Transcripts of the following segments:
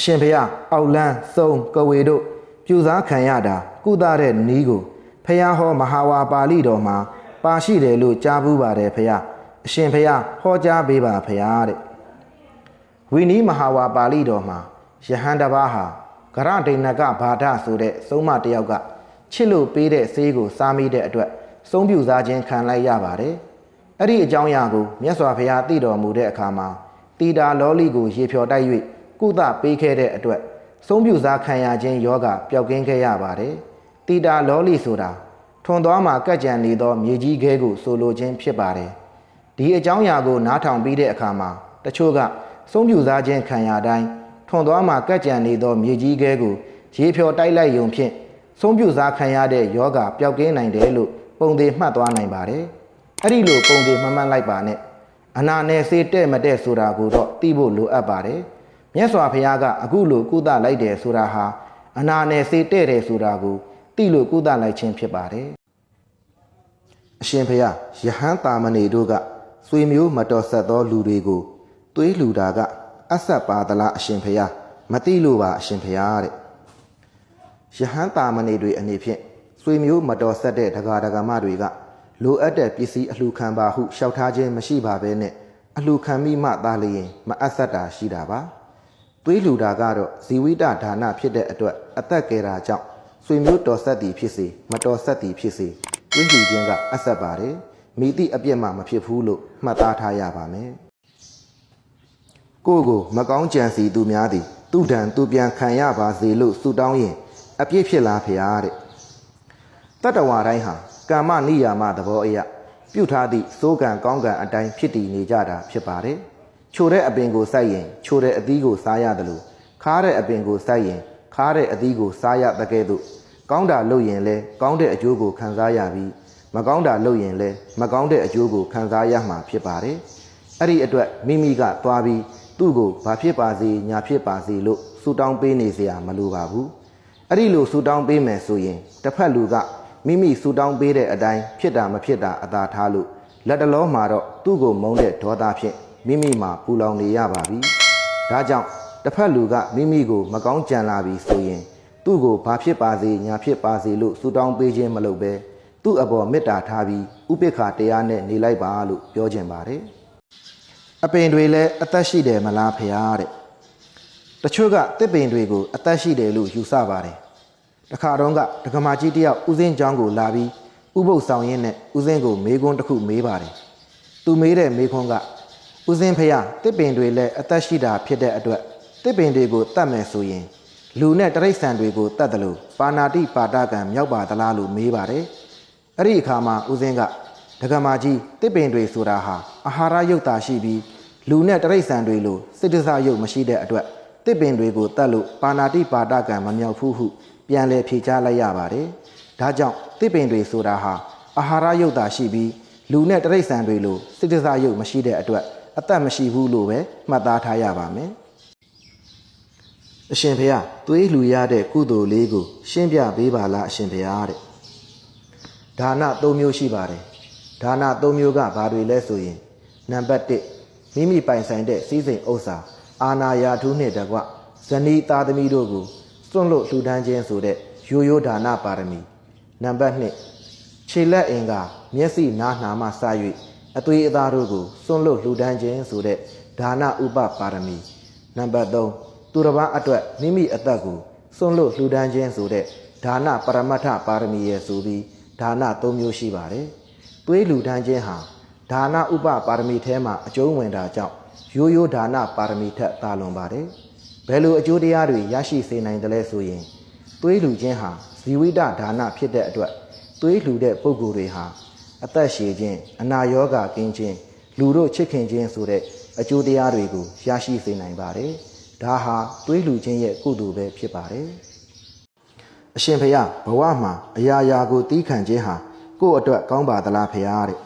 အရှင်ဘုရားအောက်လန်းစုံကဝေတို့ပြူစားခံရတာကုသတဲ့နီးကိုဖះဟောမဟာဝါပါဠိတော်မှာပါရှိတယ်လို့ကြားဘူးပါတယ်ဖះအရှင်ဘုရားဟောကြားပေးပါဖះတဲ့ဝီနီးမဟာဝါပါဠိတော်မှာယဟန်တစ်ပါးဟာဂရဒိဏကဘာဒဆိုတဲ့သုံးမတစ်ယောက်ကချစ်လို့ပေးတဲ့ဆေးကိုစားမိတဲ့အတွက်သုံးပြူစားခြင်းခံလိုက်ရပါတယ်အဲ့ဒီအကြောင်းအရာကိုမြတ်စွာဘုရားသိတော်မူတဲ့အခါမှာတီတာလောလီကိုရေဖြော်တိုက်၍ ကုသပေးခဲ့တဲ့အတွက်သုံးပြူစားခံရခြင်းယောဂပျောက်ကင်းခဲ့ရပါတယ်တီတာလောလီဆိုတာထွန်သွားမှာကက်ကြံနေသောမြေကြီးခဲကိုဆိုလိုခြင်းဖြစ်ပါတယ်ဒီအကြောင်းအရာကိုနားထောင်ပြီးတဲ့အခါမှာတချို့ကသုံးပြူစားခြင်းခံရတိုင်းထွန်သွားမှာကက်ကြံနေသောမြေကြီးခဲကိုရေဖြော်တိုက်လိုက်ယုံဖြင့်သုံးပြူစားခံရတဲ့ယောဂပျောက်ကင်းနိုင်တယ်လို့ပုံသေးမှတ်သွားနိုင်ပါတယ်အဲ့ဒီလိုပုံသေးမှတ်မှတ်လိုက်ပါနဲ့အနာနယ်စေးတဲ့မတဲ့ဆိုတာကိုတော့သိဖို့လိုအပ်ပါတယ် မြတ်စွာဘုရားကအခုလိုကုသလိုက်တယ်ဆိုတာဟာအနာနယ်စေးတဲ့တယ်ဆိုတာကိုသိလို့ကုသလိုက်ခြင်းဖြစ်ပါတယ်အရှင်ဘုရားယဟန်တာမဏေတို့ကဆွေမျိုးမတော်ဆက်သောလူတွေကိုသွေးလူတာကအဆက်ပါသလားအရှင်ဘုရားမသိလို့ပါအရှင်ဘုရားတဲ့ယဟန်တာမဏေတွေအနေဖြင့်ဆွေမျိုးမတော်ဆက်တဲ့ဒကာဒကာမတွေကလိုအပ်တဲ့ပစ္စည်းအလှခံပါဟုလျှောက်ထားခြင်းမရှိပါဘဲနဲ့အလှခံမိမှသာလျင်မအပ်ဆက်တာရှိတာပါ သွေးလူတာကတော့ဇီဝိတဒါနဖြစ်တဲ့အတွက်အသက်ကယ်တာကြောင့်ဆွေမျိုးတော်ဆက်သည်ဖြစ်စေမတော်ဆက်သည်ဖြစ်စေသွေးလူခြင်းကအဆက်ပါတယ်မိတိအပြစ်မှမဖြစ်ဘူးလို့မှတ်သားထားရပါမယ်ကိုယ့်ကိုမကောင်းကြံစီသူများသည်သူတံသူပြန်ခံရပါစေလို့ဆုတောင်းရင်အပြစ်ဖြစ်လားဖရာတဲ့တတ္တဝါတိုင်းဟာကမ္မနိယာမသဘောအရပြုထားသည့်စိုးကံကောင်းကံအတိုင်းဖြစ်တည်နေကြတာဖြစ်ပါတယ် ချိုတဲ့အပင်ကိုစိုက်ရင်ချိုတဲ့အသီးကိုစားရတယ်လို့ခါတဲ့အပင်ကိုစိုက်ရင်ခါတဲ့အသီးကိုစားရတဲ့ကဲ့သို့ကောင်းတာလုပ်ရင်လဲကောင်းတဲ့အကျိုးကိုခံစားရပြီးမကောင်းတာလုပ်ရင်လဲမကောင်းတဲ့အကျိုးကိုခံစားရမှာဖြစ်ပါတယ်အဲ့ဒီအတွက်မိမိကသွားပြီးသူ့ကိုဘာဖြစ်ပါစေညာဖြစ်ပါစေလို့ဆူတောင်းပေးနေเสียမလိုပါဘူးအဲ့ဒီလိုဆူတောင်းပေးမယ်ဆိုရင်တစ်ဖက်လူကမိမိဆူတောင်းပေးတဲ့အတိုင်းဖြစ်တာမဖြစ်တာအသာထားလို့လက်တလုံးမှာတော့သူ့ကိုမုန်းတဲ့ဒေါသဖြင့် မိမိမှာပူလောင်နေရပါပြီဒါကြောင့်တစ်ဖက်လူကမိမိကိုမကောင်းကြံလာပြီဆိုရင် သူ့ကိုဘာဖြစ်ပါစေညာဖြစ်ပါစေလို့ဆူတောင်းပေးခြင်းမလုပ်ဘဲသူ့အပေါ်မေတ္တာထားပြီးဥပိ္ပခာတရားနဲ့နေလိုက်ပါလို့ပြောခြင်းပါတယ်အပင်တွေလည်းအသက်ရှိတယ်မလားဖရာတဲ့တချို့ကတစ်ပင်တွေကိုအသက်ရှိတယ်လို့ယူဆပါတယ်တခါတော့ကဒကမာကြီးတယောက်ဦးစင်းချောင်းကိုလာပြီးဥပုပ်ဆောင်ရင်းနဲ့ဦးစင်းကိုမေးခွန်းတစ်ခုမေးပါတယ်သူမေးတဲ့မေးခွန်းက ဦးစင်းဖရတစ်ပင်တွေလည်းအသက်ရှိတာဖြစ်တဲ့အတွက်တစ်ပင်တွေကိုတတ်မယ်ဆိုရင် လူနဲ့တရိတ်ဆန်တွေကိုတတ်တယ်လို့ပါဏာတိပါဒကံမြောက်ပါသလားလို့မေးပါတယ်အဲ့ဒီအခါမှာဦးစင်းကဒကမာကြီးတစ်ပင်တွေဆိုတာဟာအာဟာရရုပ်တာရှိပြီးလူနဲ့တရိတ်ဆန်တွေလိုစိတ္တစရုပ်မရှိတဲ့အတွက်တစ်ပင်တွေကိုတတ်လို့ပါဏာတိပါဒကံမမြောက်ဘူးဟုပြန်လည်ဖြေချလိုက်ရပါတယ်ဒါကြောင့်တစ်ပင်တွေဆိုတာဟာအာဟာရရုပ်တာရှိပြီးလူနဲ့တရိတ်ဆန်တွေလိုစိတ္တစရုပ်မရှိတဲ့အတွက် အသက်မရှိဘူးလို့ပဲမှတ်သားထားရပါမယ်အရှင်ဖေယသွေးလူရတဲ့ကုသိုလ်လေးကို ရှင်းပြပေးပါလားအရှင်ဖေယတဲ့ဒါန၃မျိုးရှိပါတယ်ဒါန၃မျိုးကဘာတွေလဲဆိုရင်နံပါတ်1မိမိပိုင်ဆိုင်တဲ့စည်းစိမ်ဥစ္စာ အာနာယာထုနှင့်တကွဇနီးသားသမီးတို့ကိုစွန့်လွတ်လှူဒန်းခြင်းဆိုတဲ့ရိုးရိုးဒါနပါရမီနံပါတ်2ခြေလက်အင်ကမျက်စိနားနာမှစ၍ အသွေးအသားတို့ကိုစွန့်လွတ်လှူဒန်းခြင်းဆိုတဲ့ဒါနဥပပါရမီနံပါတ်3သူတစ်ပါးအတွက်မိမိအသက်ကိုစွန့်လွတ်လှူဒန်းခြင်းဆိုတဲ့ဒါနပရမတ္ထပါရမီရဲ့ဆိုပြီးဒါန၃မျိုးရှိပါတယ်။သွေးလှူဒန်းခြင်းဟာဒါနဥပပါရမီထဲမှာအကျုံးဝင်တာကြောင့်ရိုးရိုးဒါနပါရမီထက်သာလွန်ပါတယ်။ဘယ်လိုအကျိုးတရားတွေရရှိစေနိုင်တယ်လဲဆိုရင်သွေးလှူခြင်းဟာဇီဝိတဒါနဖြစ်တဲ့အတွက်သွေးလှူတဲ့ပုဂ္ဂိုလ်တွေဟာ အသက်ရှည်ခြင်းအနာရောဂါကင်းခြင်းလူတို့ချစ်ခင်ခြင်းဆိုတဲ့အကျိုးတရားတွေကိုရရှိစေနိုင်ပါတယ်။ဒါဟာသွေးလှူခြင်းရဲ့ကုသိုလ်ပဲဖြစ်ပါတယ်။အရှင်ဖယားဘဝမှာအရာရာကိုတီးခံခြင်းဟာကိုယ့်အတွက်ကောင်းပါသလားဖယားတဲ့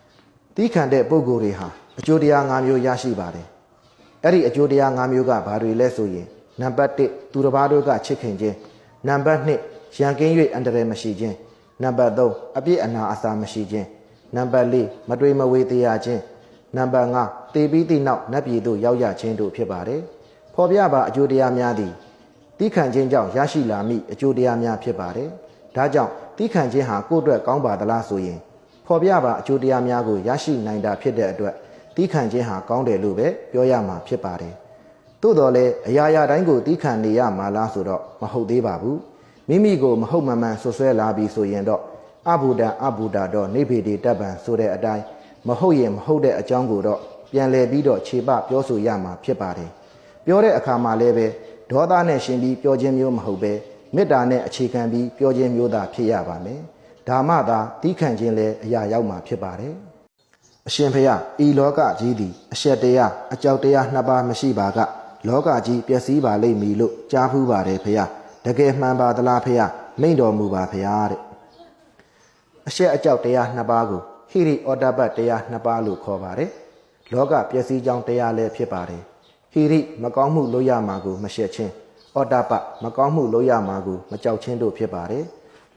။တီးခံတဲ့ပုဂ္ဂိုလ်တွေဟာအကျိုးတရား၅မျိုးရရှိပါတယ်။အဲ့ဒီအကျိုးတရား၅မျိုးကဘာတွေလဲဆိုရင်နံပါတ်1သူတစ်ပါးတို့ကချစ်ခင်ခြင်းနံပါတ်2ရန်ကင်း၍အန္တရာယ်မရှိခြင်း နံပါတ်3အပြစ်အနာအစာမရှိခြင်းနံပါတ်4မတွေးမဝေးတရားခြင်းနံပါတ်5တေပြီးတိနောက်နတ်ပြည်သို့ရောက်ရခြင်းတို့ဖြစ်ပါတယ်ဖော်ပြပါအကျိုးတရားများသည်တိခန့်ခြင်းကြောင့်ရရှိလာမိအကျိုးတရားများဖြစ်ပါတယ်ဒါကြောင့်တိခန့်ခြင်းဟာကိုယ့်အတွက်ကောင်းပါသလားဆိုရင်ဖော်ပြပါအကျိုးတရားများကိုရရှိနိုင်တာဖြစ်တဲ့အတွက်တိခန့်ခြင်းဟာကောင်းတယ်လို့ပဲပြောရမှာဖြစ်ပါတယ်သို့တော်လည်းအရာရာတိုင်းကိုတိခန့်နေရမှာလားဆိုတော့မဟုတ်သေးပါဘူး မိမိကိုမဟုတ်မမှန်ဆွဆွဲလာပြီဆိုရင်တော့အဘူဒံအဘူဒာတော့နေဖေဒီတပ်ပံဆိုတဲ့အတိုင်းမဟုတ်ရင်မဟုတ်တဲ့အကြောင်းကိုတော့ပြန်လည်ပြီးတော့ခြေပပြောဆိုရမှာဖြစ်ပါတယ်ပြောတဲ့အခါမှာလည်းပဲဒေါသနဲ့ရှင်ပြီးပြောခြင်းမျိုးမဟုတ်ပဲမေတ္တာနဲ့အခြေခံပြီးပြောခြင်းမျိုးသာဖြစ်ရပါမယ်ဒါမှသာတီးခံခြင်းလည်းအရာရောက်မှာဖြစ်ပါတယ်အရှင်ဖေယဤလောကကြီးသည်အရှက်တရားအကြောက်တရားနှစ်ပါးမရှိပါကလောကကြီးပျက်စီးပါလိမ့်မည်လို့ကြားဖူးပါတယ်ဖေယ တကယ်မှန်ပါသလားဖေယမိန့်တော်မူပါဖေယတဲ့အရှက်အကြောက်တရားနှစ်ပါးကိုဟိရိဩတ္တပတ်တရားနှစ်ပါးလို့ခေါ်ပါတယ်လောကပျက်စီးကြောင်းတရားလည်းဖြစ်ပါတယ်ဟိရိမကောင်းမှုလုပ်ရမှာကိုမရှက်ခြင်းဩတ္တပမကောင်းမှုလုပ်ရမှာကိုမကြောက်ခြင်းတို့ဖြစ်ပါတယ်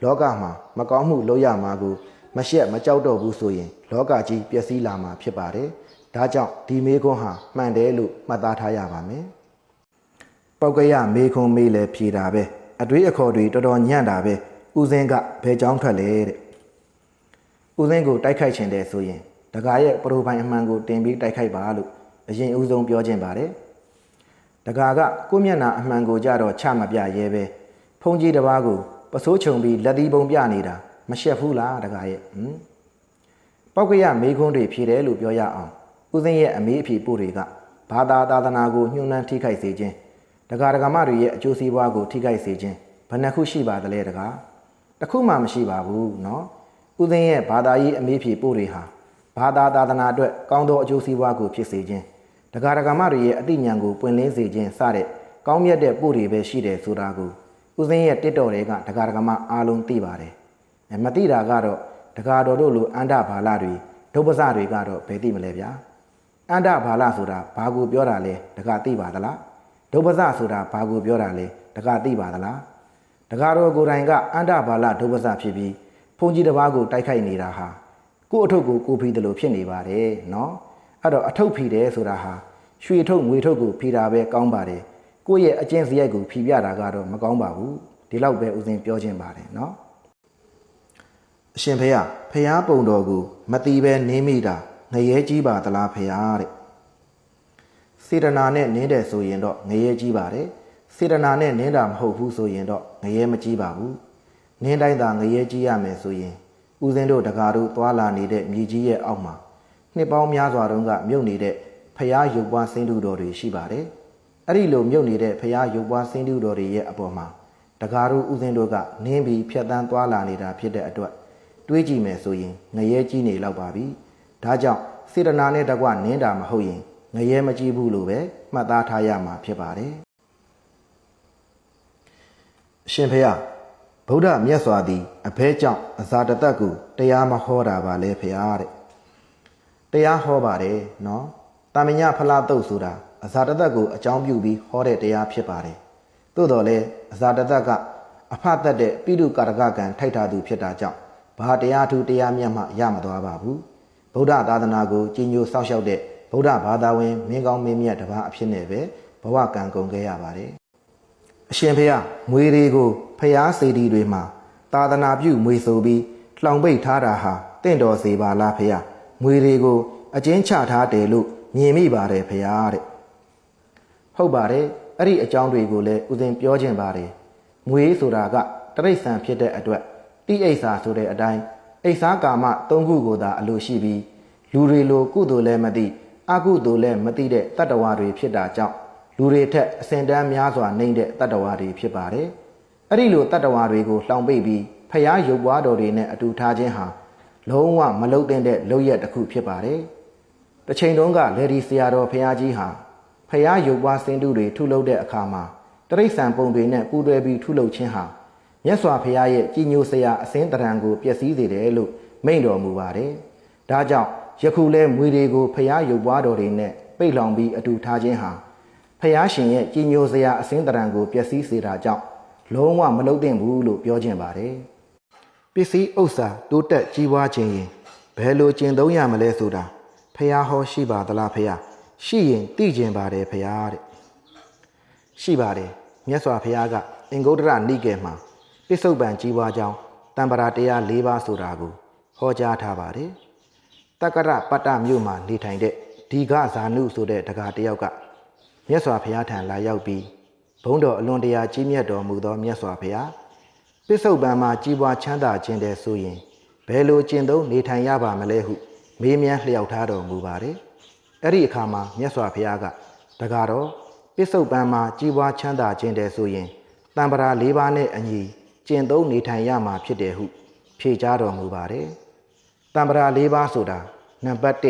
လောကမှာမကောင်းမှုလုပ်ရမှာကိုမရှက်မကြောက်တော့ဘူးဆိုရင် လောကကြီးပျက်စီးလာမှာဖြစ်ပါတယ်ဒါကြောင့်ဒီမေခွန်းဟာမှန်တယ်လို့မှတ်သားထားရပါမယ်ပောက်ကရမေခွန်းမေးလဲဖြေတာပဲ အတွေးအခေါ်တွေတော်တော်ညံ့တာပဲဦးစင်းကဘယ်ကြောင်းထွက်လဲတဲ့ဦးစင်းကိုတိုက်ခိုက်ခြင်းတဲ့ဆိုရင်တကားရဲ့ပရိုဖိုင်အမှန်ကိုတင်ပြီးတိုက်ခိုက်ပါလို့အရင်ဦးဆုံးပြောခြင်းပါတယ်တကာကကိုမျက်နာအမှန်ကိုကြတော့ချမပြရဲပဲဖုန်ကြီးတစ်ပါးကိုပစိုးချုံပြီးလက်သီးပုံပြနေတာမရှက်ဘူးလားတကာရဲ့ဟမ်ပောက်ကရမေခွန်းတွေဖြေတယ်လို့ပြောရအောင်ဦးစင်းရဲ့အမေးအဖြေပို့တွေကဘာသာသာသနာကိုညှို့နှံထိခိုက်စေခြင်း တကာဒကမတွေရဲ့အကျိုးစီးပွားကိုထိခိုက်စေခြင်းဘယ်နှခုရှိပါသလဲတကာတခုမှမရှိပါဘူးเนาะဦးစင်းရဲ့ဘာသာရေးအမေးဖြေပို့တွေဟာဘာသာသာသနာအတွက်ကောင်းသောအကျိုးစီးပွားကိုဖြစ်စေခြင်းဒကာဒကမတွေရဲ့အသိဉာဏ်ကိုပွင့်လင်းစေခြင်းစတဲ့ကောင်းမြတ်တဲ့ပို့တွေပဲရှိတယ်ဆိုတာကိုဦးစင်းရဲ့တစ်တော်တွေကဒကာဒကမအားလုံးသိပါတယ်မသိတာကတော့ဒကာတော်တို့လိုအန္တဘာလတွေဒုပ္ပစတွေကတော့ဘယ်သိမလဲဗျာအန္တဘာလဆိုတာဘာကိုပြောတာလဲဒကာသိပါသလား ဒုပ္ပစဆိုတာဘာကိုပြောတာလဲဒကာသိပါသလားဒကာတော်ကိုယ်တိုင်ကအန္တဘာလဒုပ္ပစဖြစ်ပြီးဘုန်းကြီးတစ်ပါးကိုတိုက်ခိုက်နေတာဟာကို့အထုပ်ကိုကိုဖီတယ်လို့ဖြစ်နေပါတယ်နော်အဲ့တော့အထုပ်ဖီတယ်ဆိုတာဟာရွှေထုတ်ငွေထုတ်ကိုဖီတာပဲကောင်းပါတယ်ကိုယ့်ရဲ့အကျင့်စရိုက်ကိုဖီပြတာကတော့မကောင်းပါဘူးဒီလောက်ပဲဦးစင်ပြောခြင်းပါတယ်နော်အရှင်ဖေယဖះပုံတော်ကိုမတီးပဲနင်းမိတာငရဲကြီးပါသလားဖေယတဲ့ စေတနာနဲ့နင်းတယ်ဆိုရင်တော့ငရဲကြီးပါတယ်စေတနာနဲ့နင်းတာမဟုတ်ဘူးဆိုရင်တော့ငရဲမကြီးပါဘူးနင်းတိုင်းသာငရဲကြီးရမယ်ဆိုရင်ဦးစင်းတို့တကားတို့သွာလာနေတဲ့မြေကြီးရဲ့အောက်မှာနှစ်ပေါင်းများစွာတုန်းကမြုပ်နေတဲ့ဖျားရုပ်ပွားစင်းတူတော်တွေရှိပါတယ်အဲ့ဒီလိုမြုပ်နေတဲ့ဖျားရုပ်ပွားစင်းတူတော်တွေရဲ့အပေါ်မှာတကားတို့ဦးစင်းတို့ကနင်းပြီးဖြတ်တန်းသွာလာနေတာဖြစ်တဲ့အတွက်တွေးကြည့်မယ်ဆိုရင်ငရဲကြီးနေလောက်ပါပြီဒါကြောင့်စေတနာနဲ့တကွနင်းတာမဟုတ်ရင် ငရဲမကြီးဘူးလို့ပဲမှတ်သားထားရမှာဖြစ်ပါတယ်အရှင်ဖေယဗုဒ္ဓမြတ်စွာသည်အဘဲကြောင့်အဇာတသက်ကိုတရားမဟောတာပါလေဖေဟာတဲ့တရားဟောပါတယ်နော်တာမညဖလားတုတ်ဆိုတာအဇာတသက်ကိုအကြောင်းပြုပြီးဟောတဲ့တရားဖြစ်ပါတယ်သို့တော်လည်းအဇာတသက်ကအဖတ်သက်တဲ့ပိတုကာရကကံထိုက်တာသူဖြစ်တာကြောင့်ဘာတရားထူတရားမြတ်မှရမသွားပါဘူးဗုဒ္ဓသာသနာကိုကြီးညိုစောင့်ရှောက်တဲ့ ဗုဒ္ဓဘာသာဝင်မင်းကောင်းမင်းမြတ်တစ်ပါးအဖြစ်နဲ့ပဲဘဝကံကုန်ခဲ့ရပါတယ်အရှင်ဖေယမွေတွေကိုဖျားစေတီတွေမှာသာသနာပြုမွေဆိုပြီးလှောင်ပိတ်ထားတာဟာတင့်တော်စေပါလားဖျားမွေတွေကိုအကျဉ်းချထားတယ်လို့မြင်မိပါတယ်ဖျားတဲ့ဟုတ်ပါတယ်အဲ့ဒီအကြောင်းတွေကိုလည်းဦးဇင်ပြောခြင်းပါတယ်မွေဆိုတာကတရိษံဖြစ်တဲ့အတွက်တိအိဆာဆိုတဲ့အတိုင်းအိဆာကာမ၃ခုကိုသာအလိုရှိပြီးလူတွေလိုကုသိုလ်လည်းမသိ အကုသိုလ်လည်းမသိတဲ့တတ္တဝါတွေဖြစ်တာကြောင့်လူတွေထက်အစင်တန်းများစွာနှိမ့်တဲ့တတ္တဝါတွေဖြစ်ပါတယ်။အဲ့ဒီလိုတတ္တဝါတွေကိုလှောင်ပိတ်ပြီးဖျားရုပ်ပွားတော်တွေနဲ့အတူထားခြင်းဟာလုံးဝမလုံတဲ့လုံရက်တစ်ခုဖြစ်ပါတယ်။တစ်ချိန်တုန်းကလေဒီဆရာတော်ဖျားကြီးဟာဖျားရုပ်ပွားစင်တုတွေထုလုပ်တဲ့အခါမှာတရိษံပုံတွေနဲ့ပူးတွဲပြီးထုလုပ်ခြင်းဟာမြတ်စွာဘုရားရဲ့ကြီးညိုစရာအစင်းတရံကိုပျက်စီးစေတယ်လို့မိန့်တော်မူပါတယ်။ဒါကြောင့် ယခုလဲမွေတွေကိုဖျားရုပ်ပွားတော်တွေနဲ့ပိတ်လောင်ပြီးအတူထားခြင်းဟာဖះရှင်ရဲ့ကြီးညိုစရာအစင်းတရံကိုပျက်စီးစေတာကြောင့်လုံးဝမလုပ်သင့်ဘူးလို့ပြောခြင်းပါတယ်ပစ္စည်းဥစ္စာတိုးတက်ကြီးပွားခြင်းရင်ဘယ်လိုကျင့်သုံးရမလဲဆိုတာဖះဟောရှိပါသလားဖះရှိရင်သိကျင်ပါတယ်ဖះတဲ့ရှိပါတယ်မြတ်စွာဘုရားကအင်္ဂုတ္တရနိကေမှာပစ္စုပန်ကြီးပွားကြောင်းတံပရာတရား၄ပါးဆိုတာကိုဟောကြားထားပါတယ် တက္ကရပတ္တမြို့မှာနေထိုင်တဲ့ဒီဃဇာနုဆိုတဲ့တက္ကတယောက်ကမြတ်စွာဘုရားထံလာရောက်ပြီးဘုန်းတော်အလွန်တရာကြီးမြတ်တော်မူသောမြတ်စွာဘုရားပစ္စုပန်မှာကြီးပွားချမ်းသာခြင်းတဲ့ဆိုရင်ဘယ်လိုကျင့်သုံးနေထိုင်ရပါမလဲဟု မေးမြန်းလျှောက်ထားတော်မူပါတယ်အဲ့ဒီအခါမှာမြတ်စွာဘုရားကတကားတော့ပစ္စုပန်မှာကြီးပွားချမ်းသာခြင်းတဲ့ဆိုရင်တံပရာ၄ပါးနဲ့အညီကျင့်သုံးနေထိုင်ရမှာဖြစ်တယ်ဟု ဖြေကြားတော်မူပါတယ် တံပရာ၄ပါးဆိုတာနံပါတ်1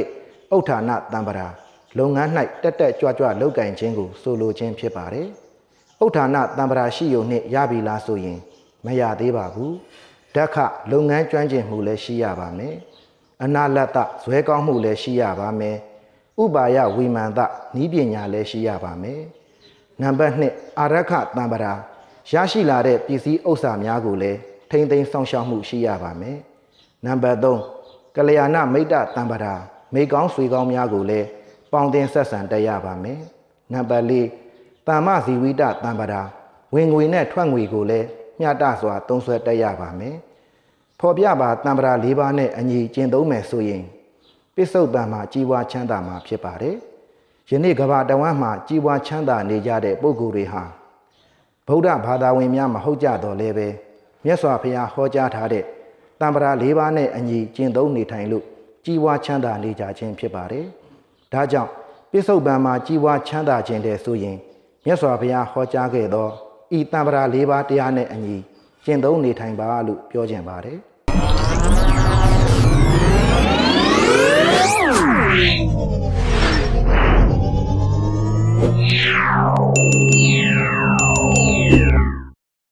ဥဋ္ဌာဏတံပရာလုပ်ငန်း၌တက်တက်ကြွကြွလုပ်ကင်ခြင်းကိုဆိုလိုခြင်းဖြစ်ပါတယ်ဥဋ္ဌာဏတံပရာရှိယုံနှင့်ရပြီလားဆိုရင် မရသေးပါဘူးဓက္ခလုပ်ငန်းကျွမ်းကျင်မှုလည်းရှိရပါမယ်အနာလတ္တဇွဲကောင်းမှုလည်းရှိရပါမယ်ဥပါယဝိမာန်တဤပညာလည်းရှိရပါမယ်နံပါတ်2အာရခတံပရာရရှိလာတဲ့ပစ္စည်းဥစ္စာများကိုလည်းထိမ့်သိမ်းဆောင်ရှောက်မှုရှိရပါမယ်နံပါတ်3 ကလျာဏမိတ်တတံပရာမိကောင်းဆွေကောင်းများကိုလည်းပေါင်းတင်ဆက်ဆံတက်ရပါမယ်နံပါတ်4တာမဇီဝိတတံပရာဝင်ငွေနဲ့ထွက်ငွေကိုလည်းမျှတစွာသုံးဆွဲတက်ရပါမယ်ဖော်ပြပါတံပရာ၄ပါးနဲ့အညီကျင့်သုံးမယ်ဆိုရင်ပစ္စုပန်မှာကြီးပွားချမ်းသာမှာဖြစ်ပါတယ်။ယနေ့ကမ္ဘာတဝန်းမှာကြီးပွားချမ်းသာနေကြတဲ့ပုဂ္ဂိုလ်တွေဟာဗုဒ္ဓဘာသာဝင်များမဟုတ်ကြတော့လဲပဲမြတ်စွာဘုရားဟောကြားထားတဲ့ တံပရာ၄ပါးနဲ့အညီကျင့်သုံးနေထိုင်လို့ကြီးပွားချမ်းသာနေကြခြင်းဖြစ်ပါတယ်။ဒါကြောင့်ပစ္စုပန်မှာကြီးပွားချမ်းသာခြင်းတဲ့ဆိုရင်မြတ်စွာဘုရားဟောကြားခဲ့သောဤတံပရာ၄ပါးတရားနဲ့အညီကျင့်သုံးနေထိုင်ပါလို့ပြောခြင်းပါတယ်။ Yeah.